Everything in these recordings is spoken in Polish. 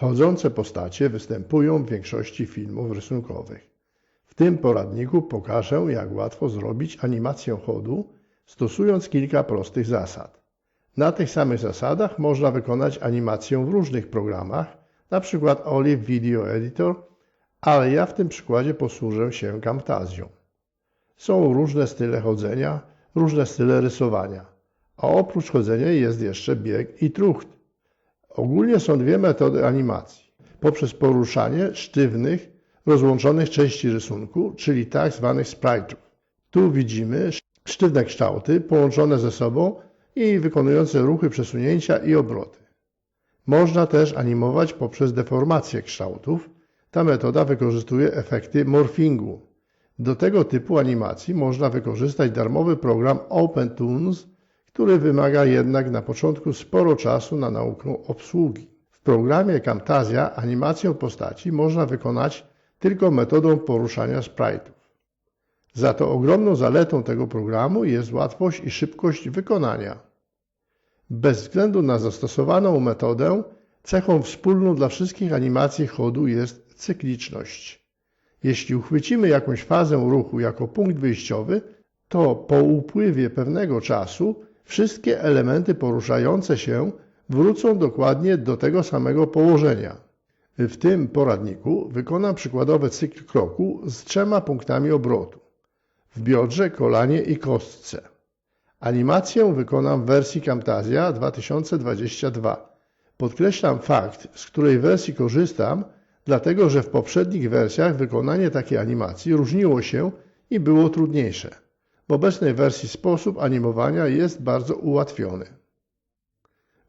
Chodzące postacie występują w większości filmów rysunkowych. W tym poradniku pokażę, jak łatwo zrobić animację chodu, stosując kilka prostych zasad. Na tych samych zasadach można wykonać animację w różnych programach, np. Olive Video Editor, ale ja w tym przykładzie posłużę się Camtasią. Są różne style chodzenia, różne style rysowania, a oprócz chodzenia jest jeszcze bieg i trucht. Ogólnie są dwie metody animacji. Poprzez poruszanie sztywnych, rozłączonych części rysunku, czyli tak zwanych sprite'ów. Tu widzimy sztywne kształty połączone ze sobą i wykonujące ruchy przesunięcia i obroty. Można też animować poprzez deformację kształtów. Ta metoda wykorzystuje efekty morphingu. Do tego typu animacji można wykorzystać darmowy program OpenToons, który wymaga jednak na początku sporo czasu na naukę obsługi. W programie Camtasia animację postaci można wykonać tylko metodą poruszania sprite'ów. Za to ogromną zaletą tego programu jest łatwość i szybkość wykonania. Bez względu na zastosowaną metodę, cechą wspólną dla wszystkich animacji chodu jest cykliczność. Jeśli uchwycimy jakąś fazę ruchu jako punkt wyjściowy, to po upływie pewnego czasu wszystkie elementy poruszające się wrócą dokładnie do tego samego położenia. W tym poradniku wykonam przykładowy cykl kroku z trzema punktami obrotu w biodrze, kolanie i kostce. Animację wykonam w wersji Camtasia 2022. Podkreślam fakt, z której wersji korzystam, dlatego że w poprzednich wersjach wykonanie takiej animacji różniło się i było trudniejsze. W obecnej wersji sposób animowania jest bardzo ułatwiony.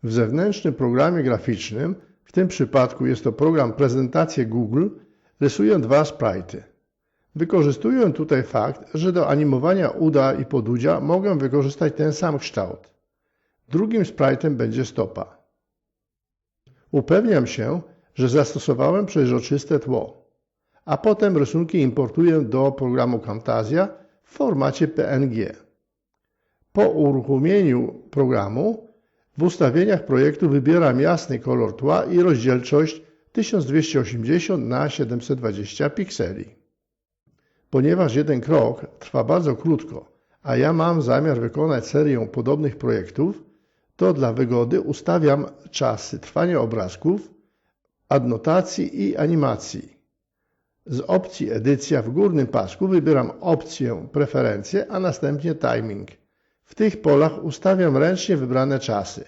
W zewnętrznym programie graficznym, w tym przypadku jest to program prezentacje Google, rysuję dwa sprite'y. Wykorzystuję tutaj fakt, że do animowania uda i podudzia mogę wykorzystać ten sam kształt. Drugim sprite'em będzie stopa. Upewniam się, że zastosowałem przejrzyste tło, a potem rysunki importuję do programu Camtasia w formacie PNG. Po uruchomieniu programu w ustawieniach projektu wybieram jasny kolor tła i rozdzielczość 1280 na 720 pikseli. Ponieważ jeden krok trwa bardzo krótko, a ja mam zamiar wykonać serię podobnych projektów, to dla wygody ustawiam czasy trwania obrazków, adnotacji i animacji. Z opcji edycja w górnym pasku wybieram opcję preferencje, a następnie timing. W tych polach ustawiam ręcznie wybrane czasy.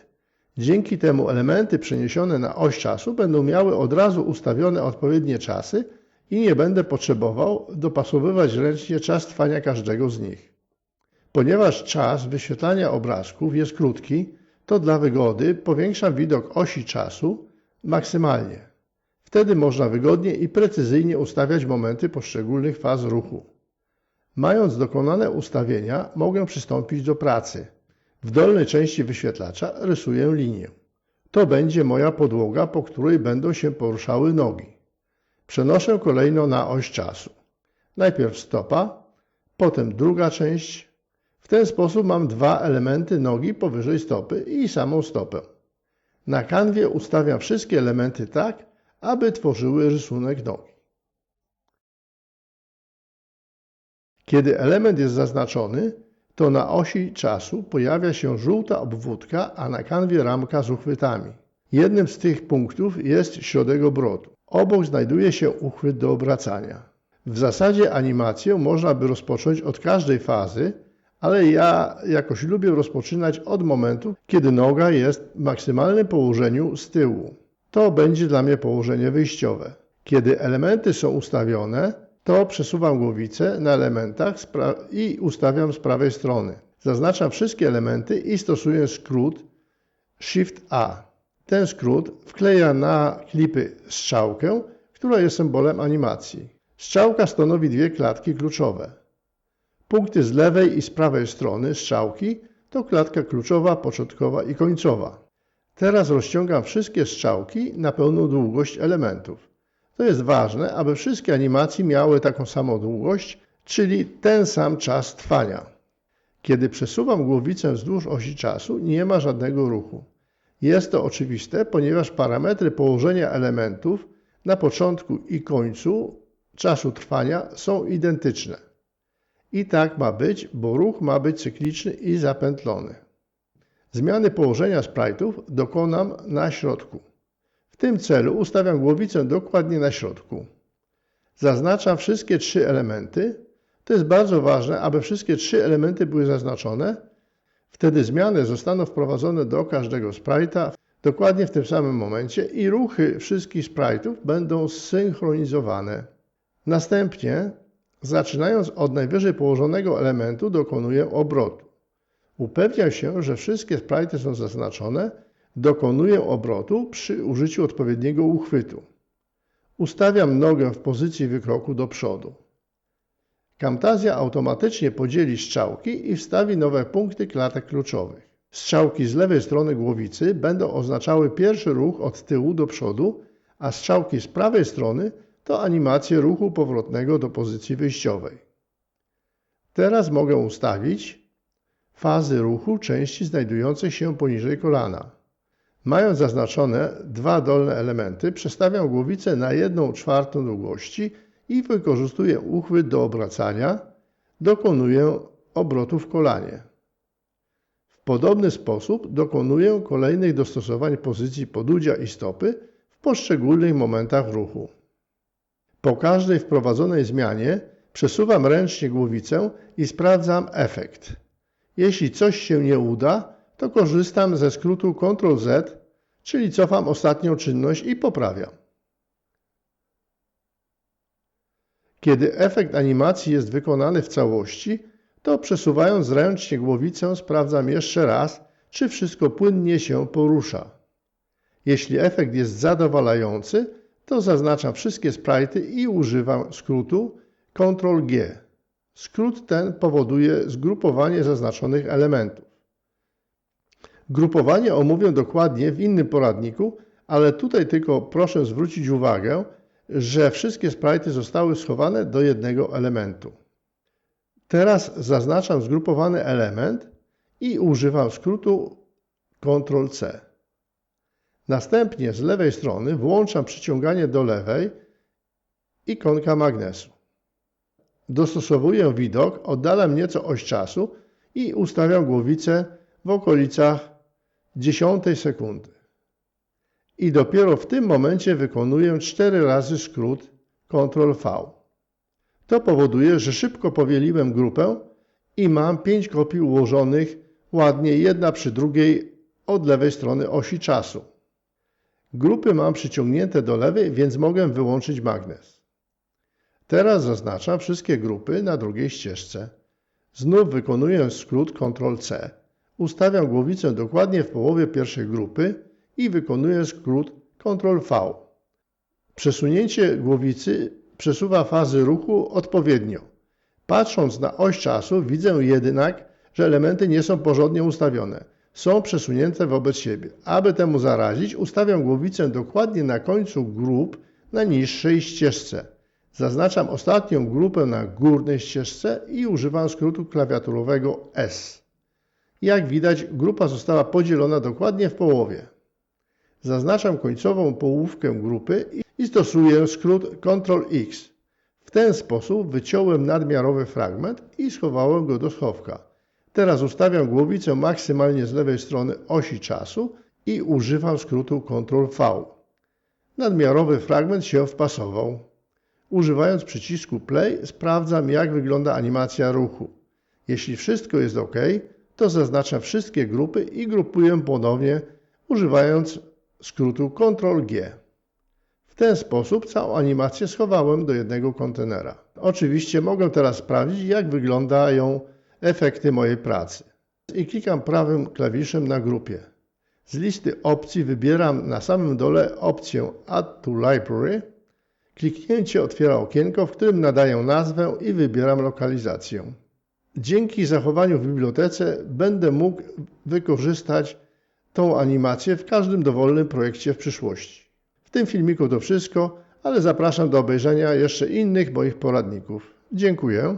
Dzięki temu elementy przeniesione na oś czasu będą miały od razu ustawione odpowiednie czasy, i nie będę potrzebował dopasowywać ręcznie czas trwania każdego z nich. Ponieważ czas wyświetlania obrazków jest krótki, to dla wygody powiększam widok osi czasu maksymalnie. Wtedy można wygodnie i precyzyjnie ustawiać momenty poszczególnych faz ruchu. Mając dokonane ustawienia, mogę przystąpić do pracy. W dolnej części wyświetlacza rysuję linię. To będzie moja podłoga, po której będą się poruszały nogi. Przenoszę kolejno na oś czasu. Najpierw stopa, potem druga część. W ten sposób mam dwa elementy nogi powyżej stopy i samą stopę. Na kanwie ustawiam wszystkie elementy tak, aby tworzyły rysunek nogi. Kiedy element jest zaznaczony, to na osi czasu pojawia się żółta obwódka, a na kanwie ramka z uchwytami. Jednym z tych punktów jest środek obrotu. Obok znajduje się uchwyt do obracania. W zasadzie animację można by rozpocząć od każdej fazy, ale ja jakoś lubię rozpoczynać od momentu, kiedy noga jest w maksymalnym położeniu z tyłu. To będzie dla mnie położenie wyjściowe. Kiedy elementy są ustawione, to przesuwam głowicę na elementach i ustawiam z prawej strony. Zaznaczam wszystkie elementy i stosuję skrót Shift A. Ten skrót wkleja na klipy strzałkę, która jest symbolem animacji. Strzałka stanowi dwie klatki kluczowe. Punkty z lewej i z prawej strony strzałki to klatka kluczowa, początkowa i końcowa. Teraz rozciągam wszystkie strzałki na pełną długość elementów. To jest ważne, aby wszystkie animacje miały taką samą długość, czyli ten sam czas trwania. Kiedy przesuwam głowicę wzdłuż osi czasu, nie ma żadnego ruchu. Jest to oczywiste, ponieważ parametry położenia elementów na początku i końcu czasu trwania są identyczne. I tak ma być, bo ruch ma być cykliczny i zapętlony. Zmiany położenia sprite'ów dokonam na środku. W tym celu ustawiam głowicę dokładnie na środku. Zaznaczam wszystkie trzy elementy. To jest bardzo ważne, aby wszystkie trzy elementy były zaznaczone. Wtedy zmiany zostaną wprowadzone do każdego sprite'a dokładnie w tym samym momencie i ruchy wszystkich sprite'ów będą zsynchronizowane. Następnie, zaczynając od najwyżej położonego elementu, dokonuję obrotu. Upewniam się, że wszystkie sprite'y są zaznaczone. Dokonuję obrotu przy użyciu odpowiedniego uchwytu. Ustawiam nogę w pozycji wykroku do przodu. Camtasia automatycznie podzieli strzałki i wstawi nowe punkty klatek kluczowych. Strzałki z lewej strony głowicy będą oznaczały pierwszy ruch od tyłu do przodu, a strzałki z prawej strony to animacje ruchu powrotnego do pozycji wyjściowej. Teraz mogę ustawić fazy ruchu części znajdujących się poniżej kolana. Mając zaznaczone dwa dolne elementy, przestawiam głowicę na 1 czwartą długości i wykorzystuję uchwyt do obracania. Dokonuję obrotu w kolanie. W podobny sposób dokonuję kolejnych dostosowań pozycji podudzia i stopy w poszczególnych momentach ruchu. Po każdej wprowadzonej zmianie przesuwam ręcznie głowicę i sprawdzam efekt. Jeśli coś się nie uda, to korzystam ze skrótu Ctrl Z, czyli cofam ostatnią czynność i poprawiam. Kiedy efekt animacji jest wykonany w całości, to przesuwając ręcznie głowicę sprawdzam jeszcze raz, czy wszystko płynnie się porusza. Jeśli efekt jest zadowalający, to zaznaczam wszystkie sprite'y i używam skrótu Ctrl G. Skrót ten powoduje zgrupowanie zaznaczonych elementów. Grupowanie omówię dokładnie w innym poradniku, ale tutaj tylko proszę zwrócić uwagę, że wszystkie sprite'y zostały schowane do jednego elementu. Teraz zaznaczam zgrupowany element i używam skrótu Ctrl-C. Następnie z lewej strony włączam przyciąganie do lewej ikonka magnesu. Dostosowuję widok, oddalam nieco oś czasu i ustawiam głowicę w okolicach dziesiątej sekundy. I dopiero w tym momencie wykonuję 4 razy skrót Ctrl-V. To powoduje, że szybko powieliłem grupę i mam 5 kopii ułożonych ładnie jedna przy drugiej od lewej strony osi czasu. Grupy mam przyciągnięte do lewej, więc mogę wyłączyć magnes. Teraz zaznaczam wszystkie grupy na drugiej ścieżce. Znów wykonuję skrót Ctrl-C. Ustawiam głowicę dokładnie w połowie pierwszej grupy i wykonuję skrót Ctrl-V. Przesunięcie głowicy przesuwa fazy ruchu odpowiednio. Patrząc na oś czasu widzę jednak, że elementy nie są porządnie ustawione. Są przesunięte wobec siebie. Aby temu zarazić, ustawiam głowicę dokładnie na końcu grup na niższej ścieżce. Zaznaczam ostatnią grupę na górnej ścieżce i używam skrótu klawiaturowego S. Jak widać, grupa została podzielona dokładnie w połowie. Zaznaczam końcową połówkę grupy i stosuję skrót Ctrl-X. W ten sposób wyciąłem nadmiarowy fragment i schowałem go do schowka. Teraz ustawiam głowicę maksymalnie z lewej strony osi czasu i używam skrótu Ctrl-V. Nadmiarowy fragment się wpasował. Używając przycisku Play sprawdzam jak wygląda animacja ruchu. Jeśli wszystko jest OK, to zaznaczam wszystkie grupy i grupuję ponownie używając skrótu Ctrl-G. W ten sposób całą animację schowałem do jednego kontenera. Oczywiście mogę teraz sprawdzić jak wyglądają efekty mojej pracy. I klikam prawym klawiszem na grupie. Z listy opcji wybieram na samym dole opcję Add to Library. Kliknięcie otwiera okienko, w którym nadaję nazwę i wybieram lokalizację. Dzięki zachowaniu w bibliotece będę mógł wykorzystać tą animację w każdym dowolnym projekcie w przyszłości. W tym filmiku to wszystko, ale zapraszam do obejrzenia jeszcze innych moich poradników. Dziękuję.